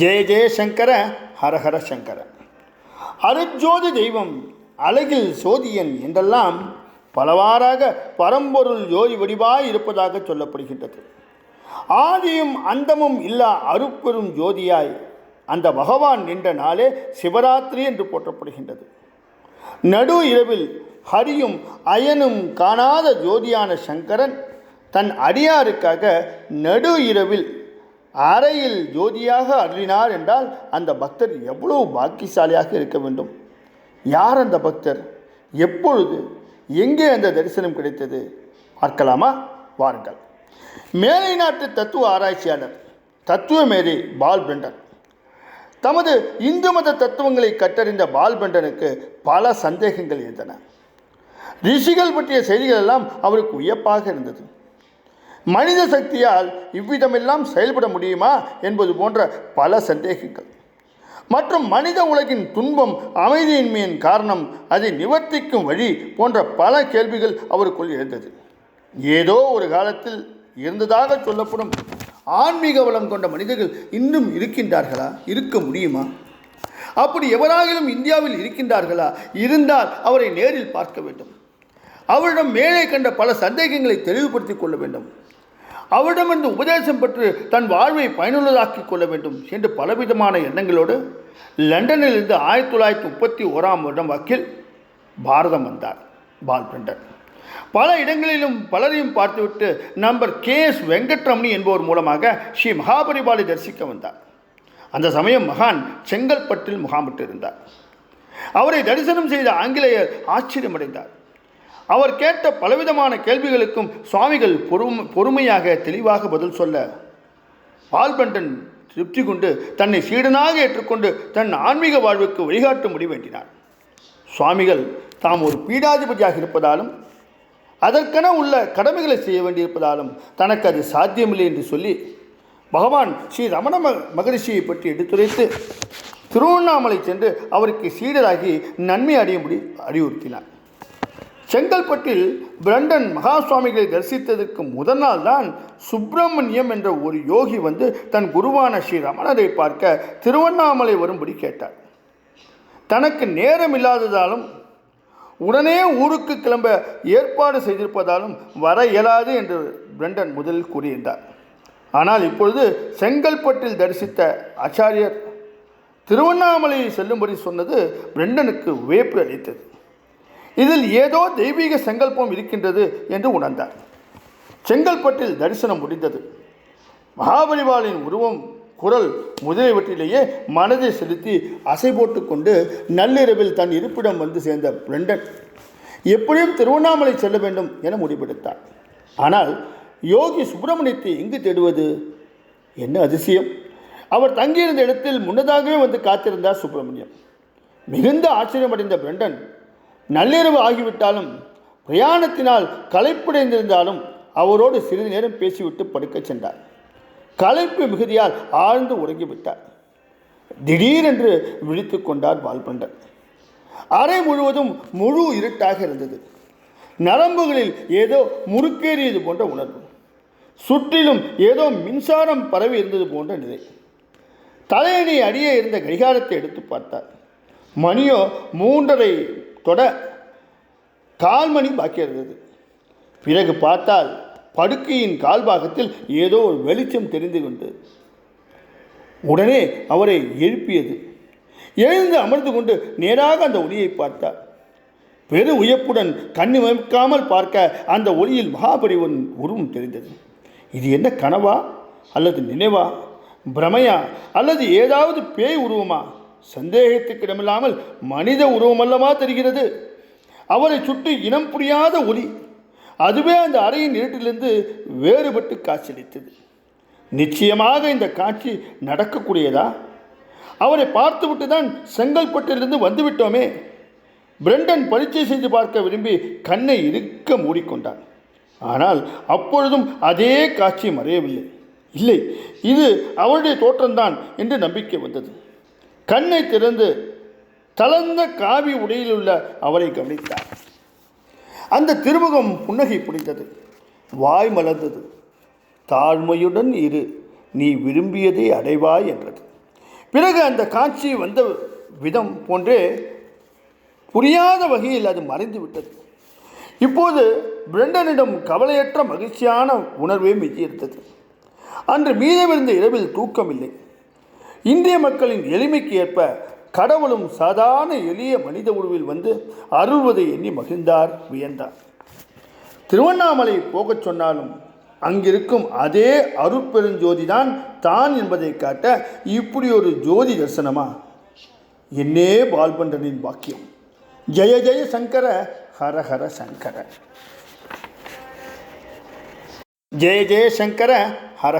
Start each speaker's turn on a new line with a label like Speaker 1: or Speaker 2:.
Speaker 1: ஜெய ஜெய சங்கர ஹரஹர சங்கர. அருஜோதி தெய்வம் அழகில் சோதியன் என்றெல்லாம் பலவாறாக பரம்பொருள் ஜோதி வடிவாய் இருப்பதாக சொல்லப்படுகின்றது. ஆதியும் அந்தமும் இல்லா அருப்பெரும் ஜோதியாய் அந்த பகவான் நின்ற நாளே சிவராத்திரி என்று போற்றப்படுகின்றது. நடு இரவில் ஹரியும் அயனும் காணாத ஜோதியான சங்கரன் தன் அடியாருக்காக நடு இரவில் அறையில் ஜோதியாக அருளினார் என்றால் அந்த பக்தர் எவ்வளவு பாக்கியசாலியாக இருக்க வேண்டும்? யார் அந்த பக்தர்? எப்பொழுது? எங்கே அந்த தரிசனம் கிடைத்தது? பார்க்கலாமா? வாருங்கள். மேலை நாட்டு தத்துவ ஆராய்ச்சியாளர் தத்துவ மேதை பால் தமது இந்து மத தத்துவங்களை கற்றறிந்த பால்பெண்டனுக்கு பல சந்தேகங்கள் இருந்தன ரிஷிகள் பற்றிய செய்திகள் எல்லாம் அவருக்கு வியப்பாக இருந்தது. மனித சக்தியால் இவ்விதமெல்லாம் செயல்பட முடியுமா என்பது போன்ற பல சந்தேகங்கள். மற்றும் மனித உலகின் துன்பம் அமைதியின்மையின் காரணம் அதை நிவர்த்திக்கும் வழி போன்ற பல கேள்விகள் அவருக்குள் இருந்தது ஏதோ ஒரு காலத்தில் இருந்ததாக சொல்லப்படும் ஆன்மீக வளம் கொண்ட மனிதர்கள் இன்னும் இருக்கின்றார்களா? இருக்க முடியுமா? அப்படி எவராகிலும் இந்தியாவில் இருக்கின்றார்களா? இருந்தால் அவரை நேரில் பார்க்க வேண்டும். அவரிடம் மேலே கண்ட பல சந்தேகங்களை தெளிவுபடுத்திக் கொள்ள வேண்டும். அவரிடமிருந்து உபதேசம் பெற்று தன் வாழ்வை பயனுள்ளதாக்கிக் கொள்ள வேண்டும் என்று பலவிதமான எண்ணங்களோடு லண்டனில் இருந்து ஆயிரத்தி தொள்ளாயிரத்தி முப்பத்தி ஓராம் வருடம் வாக்கில் பாரதம் வந்தார் பால்பெண்டர் பல இடங்களிலும் பலரையும் பார்த்துவிட்டு நம்பர் கே எஸ் வெங்கட்ரமணி என்பவர் மூலமாக ஸ்ரீ மகாபரிபாலை தரிசிக்க வந்தார். அந்த சமயம் மகான் செங்கல்பட்டில் முகாமிட்டு இருந்தார் அவரை தரிசனம் செய்த ஆங்கிலேயர் ஆச்சரியமடைந்தார். அவர் கேட்ட பலவிதமான கேள்விகளுக்கும் சுவாமிகள் பொறும் பொறுமையாக தெளிவாக பதில் சொல்ல பால்பண்டன் திருப்தி கொண்டு தன்னை சீடனாக ஏற்றுக்கொண்டு தன் ஆன்மீக வாழ்வுக்கு வழிகாட்டும்படி வேண்டினார். சுவாமிகள் தாம் ஒரு பீடாதிபதியாக இருப்பதாலும் அதற்கென உள்ள கடமைகளை செய்ய வேண்டியிருப்பதாலும் தனக்கு அது சாத்தியமில்லை என்று சொல்லி பகவான் ஸ்ரீ ரமண ம மகரிஷியை பற்றி எடுத்துரைத்து திருவண்ணாமலை சென்று அவருக்கு சீடராகி நன்மை அடையும்படி அறிவுறுத்தினார். செங்கல்பட்டில் பிரண்டன் மகா சுவாமிகளை தரிசித்ததற்கு முதல் நாள் தான் சுப்பிரமணியம் என்ற ஒரு யோகி வந்து தன் குருவான ஸ்ரீ ரமணரை பார்க்க திருவண்ணாமலை வரும்படி கேட்டார். தனக்கு நேரம் இல்லாததாலும் உடனே ஊருக்கு கிளம்ப ஏற்பாடு செய்திருப்பதாலும் வர இயலாது என்று பிரண்டன் முதலில் கூறியிருந்தார். ஆனால் இப்பொழுது செங்கல்பட்டில் தரிசித்த ஆச்சாரியர் திருவண்ணாமலையை செல்லும்படி சொன்னது பிரண்டனுக்கு வேப்பு அளித்தது. இதில் ஏதோ தெய்வீக சங்கல்பம் இருக்கின்றது என்று உணர்ந்தார். செங்கல்பட்டில் தரிசனம் முடிந்தது. மகாபலிவாளின் உருவம் குரல் முதலியவற்றிலேயே மனதை செலுத்தி அசை போட்டுக்கொண்டு நள்ளிரவில் தன் இருப்பிடம் வந்து சேர்ந்த பிரண்டன் எப்படியும் திருவண்ணாமலை செல்ல வேண்டும் என முடிவெடுத்தார். ஆனால் யோகி சுப்பிரமணியத்தை எங்கு தேடுவது? என்ன அதிசயம். அவர் தங்கியிருந்த இடத்தில் முன்னதாகவே வந்து காத்திருந்தார் சுப்பிரமணியம். மிகுந்த ஆச்சரியமடைந்த பிரண்டன் நள்ளிரவு ஆகிவிட்டாலும் பிரயாணத்தினால் களைப்படைந்திருந்தாலும் அவரோடு சிறிது நேரம் பேசிவிட்டு படுக்கச் சென்றார். களைப்பு மிகுதியால் ஆழ்ந்து உறங்கிவிட்டார். திடீரென்று விழித்து கொண்டார் பால்பண்டன். அறை முழுவதும் முழு இருட்டாக இருந்தது. நரம்புகளில் ஏதோ முறுக்கேறியது போன்ற உணர்வு. சுற்றிலும் ஏதோ மின்சாரம் பரவி இருந்தது போன்ற நிலை. தலையணி அடியே இருந்த கடிகாரத்தை எடுத்து பார்த்தார். மணியோ மூன்றரை தொட கால் மணி பாக்கி இருந்தது. பிறகு பார்த்தால் படுக்கையின் கால்பாகத்தில் ஏதோ ஒரு வெளிச்சம் தெரிந்து கொண்டு உடனே அவரை எழுப்பியது. எழுந்து அமர்ந்து கொண்டு நேராக அந்த ஒளியை பார்த்தார். பெரு உயப்புடன் கண்ணு வைக்காமல் பார்க்க அந்த ஒளியில் மகாபரிவன் உருவம் தெரிந்தது. இது என்ன கனவா அல்லது நினைவா? பிரமையா அல்லது ஏதாவது பேய் உருவமா? சந்தேகத்துக்கு இடமில்லாமல் மனித உருவமல்லவா தெரிகிறது. அவரை சுட்டு இனம் புரியாத ஒளி அதுவே அந்த அறையின் இருட்டிலிருந்து வேறுபட்டு காட்சியளித்தது. நிச்சயமாக இந்த காட்சி நடக்கக்கூடியதா? அவரை பார்த்துவிட்டு தான் செங்கல்பட்டிலிருந்து வந்துவிட்டோமே. பிரண்டன் பரீட்சை செய்து பார்க்க விரும்பி கண்ணை இருக்க மூடிக்கொண்டான். ஆனால் அப்பொழுதும் அதே காட்சி மறையவில்லை. இல்லை இது அவருடைய தோற்றம்தான் என்று நம்பிக்கை வந்தது. கண்ணை திறந்து தளர்ந்த காவி உடையில் உள்ள அவரை கவனித்தார். அந்த திருமுகம் புன்னகை புரிந்தது. வாய் மலர்ந்தது. தாழ்மையுடன் இரு நீ விரும்பியதை அடைவாய் என்றது. பிறகு அந்த காட்சி வந்த விதம் போன்றே புரியாத வகையில் அது மறைந்து விட்டது. இப்போது பிரெண்டனிடம் கவலையற்ற மகிழ்ச்சியான உணர்வே மிஞ்சியிருந்தது. அன்று மீதமிருந்த இரவில் தூக்கமில்லை. இந்திய மக்களின் எளிமைக்கு ஏற்ப கடவுளும் சாதாரண எளிய மனித உருவில் வந்து அருள்வதை எண்ணி மகிழ்ந்தார் வியந்தார். திருவண்ணாமலை போகச் சொன்னாலும் அங்கிருக்கும் அதே அருட்பெருஞ்சோதி தான் தான் என்பதை காட்ட இப்படி ஒரு ஜோதி தரிசனமா? என்னே பால்பண்டனின் வாக்கியம் ஜெய ஜெய சங்கர ஹர ஹர சங்கர. ஜெய ஜெய சங்கர ஹர